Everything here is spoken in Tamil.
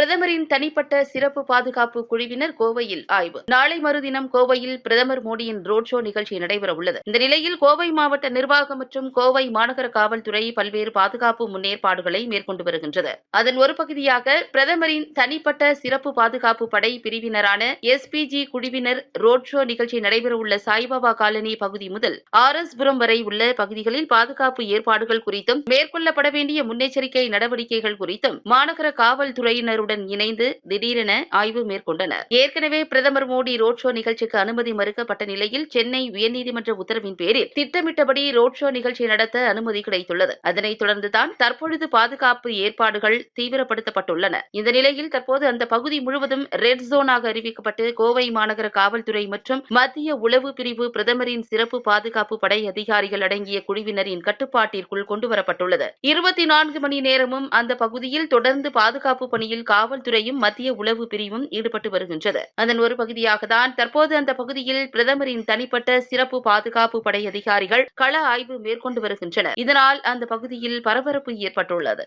பிரதமரின் தனிப்பட்ட சிறப்பு பாதுகாப்பு குழுவினர் கோவையில் ஆய்வு. நாளை மறுதினம் கோவையில் பிரதமர் மோடியின் ரோட் ஷோ நிகழ்ச்சி நடைபெற உள்ளது இந்த நிலையில் கோவை மாவட்ட நிர்வாகம் மற்றும் கோவை மாநகர காவல்துறை பல்வேறு பாதுகாப்பு முன்னேற்பாடுகளை மேற்கொண்டு வருகின்றது. அதன் ஒரு பகுதியாக பிரதமரின் தனிப்பட்ட சிறப்பு பாதுகாப்பு படை பிரிவினரான எஸ்பிஜி குழுவினர் ரோட் ஷோ நிகழ்ச்சி நடைபெறவுள்ள சாய்பாபா காலனி பகுதி முதல் ஆர் எஸ் புரம் வரை உள்ள பகுதிகளில் பாதுகாப்பு ஏற்பாடுகள் குறித்தும் மேற்கொள்ளப்பட வேண்டிய முன்னெச்சரிக்கை நடவடிக்கைகள் குறித்தும் மாநகர காவல்துறையினருடன் இணைந்து திடீரென ஆய்வு மேற்கொண்டனர். ஏற்கனவே பிரதமர் மோடி ரோட் ஷோ நிகழ்ச்சிக்கு அனுமதி மறுக்கப்பட்ட நிலையில் சென்னை உயர்நீதிமன்ற உத்தரவின் பேரில் திட்டமிட்டபடி ரோட் ஷோ நிகழ்ச்சி நடத்த அனுமதி கிடைத்துள்ளது. அதனைத் தொடர்ந்துதான் தற்பொழுது பாதுகாப்பு ஏற்பாடுகள் தீவிரப்படுத்தப்பட்டுள்ளன. இந்த நிலையில் தற்போது அந்த பகுதி முழுவதும் ரெட் ஜோனாக அறிவிக்கப்பட்டு கோவை மாநகர காவல்துறை மற்றும் மத்திய உளவு பிரிவு பிரதமரின் சிறப்பு பாதுகாப்பு படை அதிகாரிகள் அடங்கிய குழுவினரின் கட்டுப்பாட்டிற்குள் கொண்டுவரப்பட்டுள்ளது. இருபத்தி நான்கு மணி நேரமும் அந்த பகுதியில் தொடர்ந்து பாதுகாப்பு பணியில் காவல்துறையும் மத்திய உளவு பிரிவும் ஈடுபட்டு வருகின்றது. அதன் ஒரு பகுதியாக தான் தற்போது அந்த பகுதியில் பிரதமரின் தனிப்பட்ட சிறப்பு பாதுகாப்பு படை அதிகாரிகள் கள ஆய்வு மேற்கொண்டு வருகின்றனர். இதனால் அந்த பகுதியில் பரபரப்பு ஏற்பட்டுள்ளது.